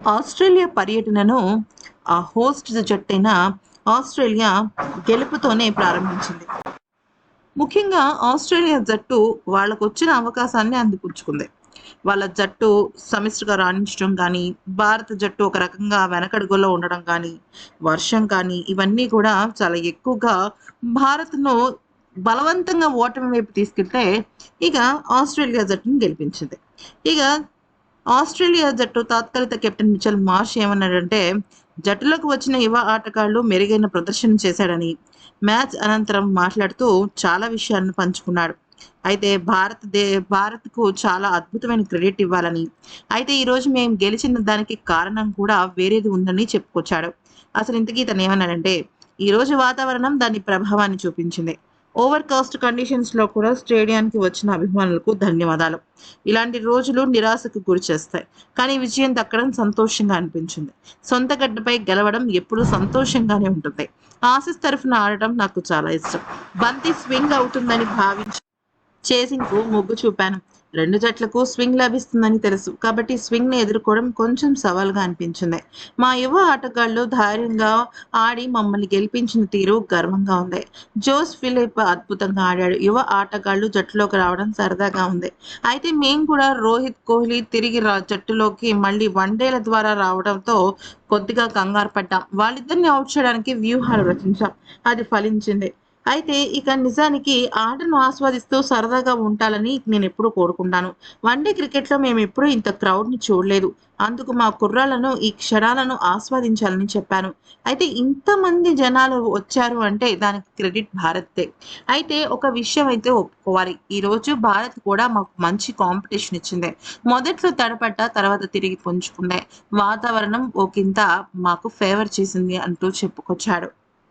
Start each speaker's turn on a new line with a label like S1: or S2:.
S1: Australia పర్యటనను ఆ host జట్టైన Australia గెలుపుతోనే ప్రారంభించింది. ముఖ్యంగా ఆస్ట్రేలియా జట్టు వాళ్ళకు వచ్చిన అవకాశాన్ని అందిపుచ్చుకుంది. వాళ్ళ జట్టు సమిష్టిగా రాణించడం కానీ భారత జట్టు ఒక రకంగా వెనకడుగులో ఉండడం కానీ వర్షం కానీ ఇవన్నీ కూడా చాలా ఎక్కువగా భారత్ను బలవంతంగా ఓటమి వైపు తీసుకెళ్తే ఇక ఆస్ట్రేలియా జట్టును గెలిపించింది. ఇక ఆస్ట్రేలియా జట్టు తాత్కాలిక కెప్టెన్ మిచెల్ మార్ష్ ఏమన్నాడంటే జట్టులోకి వచ్చిన యువ ఆటగాళ్ళు మెరుగైన ప్రదర్శన చేశాడని మ్యాచ్ అనంతరం మాట్లాడుతూ చాలా విషయాలను పంచుకున్నాడు. అయితే భారత్ దే భారత్కు చాలా అద్భుతమైన క్రెడిట్ ఇవ్వాలని. అయితే ఈరోజు మేము గెలిచిన దానికి కారణం కూడా వేరేది ఉందని చెప్పుకొచ్చాడు. అసలు ఇంతకీ తను ఏమన్నాడంటే ఈరోజు వాతావరణం దాని ప్రభావాన్ని చూపించింది. ఓవర్ కాస్ట్ కండిషన్స్లో కూడా స్టేడియానికి వచ్చిన అభిమానులకు ధన్యవాదాలు. ఇలాంటి రోజులు నిరాశకు గురి చేస్తాయి. కానీ విజయం దక్కడం సంతోషంగా అనిపించింది. సొంత గడ్డపై గెలవడం ఎప్పుడూ సంతోషంగానే ఉంటుంది. ఆసిస్ తరఫున ఆడటం నాకు చాలా ఇష్టం. బంతి స్వింగ్ అవుతుందని భావించి చేసింగ్కు మొగ్గు చూపాను. రెండు జట్లకు స్వింగ్ లభిస్తుందని తెలుసు. కాబట్టి స్వింగ్ను ఎదుర్కోవడం కొంచెం సవాల్గా అనిపించింది. మా యువ ఆటగాళ్ళు ధైర్యంగా ఆడి మమ్మల్ని గెలిపించిన తీరు గర్వంగా ఉంది. జోస్ ఫిలిప్ అద్భుతంగా ఆడాడు. యువ ఆటగాళ్ళు జట్టులోకి రావడం సరదాగా ఉంది. అయితే మేము కూడా రోహిత్ కోహ్లీ తిరిగి రా జట్టులోకి మళ్ళీ వన్డేల ద్వారా రావడంతో కొద్దిగా కంగారు పడ్డాం. వాళ్ళిద్దరిని అవుట్ చేయడానికి వ్యూహాలు రచించాం. అది ఫలించింది. అయితే ఇక నిజానికి ఆటను ఆస్వాదిస్తూ సరదాగా ఉండాలని నేను ఎప్పుడూ కోరుకుంటాను. వన్డే క్రికెట్లో మేము ఎప్పుడూ ఇంత క్రౌడ్ని చూడలేదు. అందుకు మా కుర్రాలను ఈ క్షణాలను ఆస్వాదించాలని చెప్పాను. అయితే ఇంతమంది జనాలు వచ్చారు అంటే దానికి క్రెడిట్ భారత్తే అయితే ఒక విషయం అయితే ఒప్పుకోవాలి. ఈరోజు భారత్ కూడా మాకు మంచి కాంపిటీషన్ ఇచ్చింది. మొదట్లో తడపడ్డ తర్వాత తిరిగి పుంజుకుంది. వాతావరణం ఒకంత మాకు ఫేవర్ చేసింది అంటూ చెప్పుకొచ్చాడు.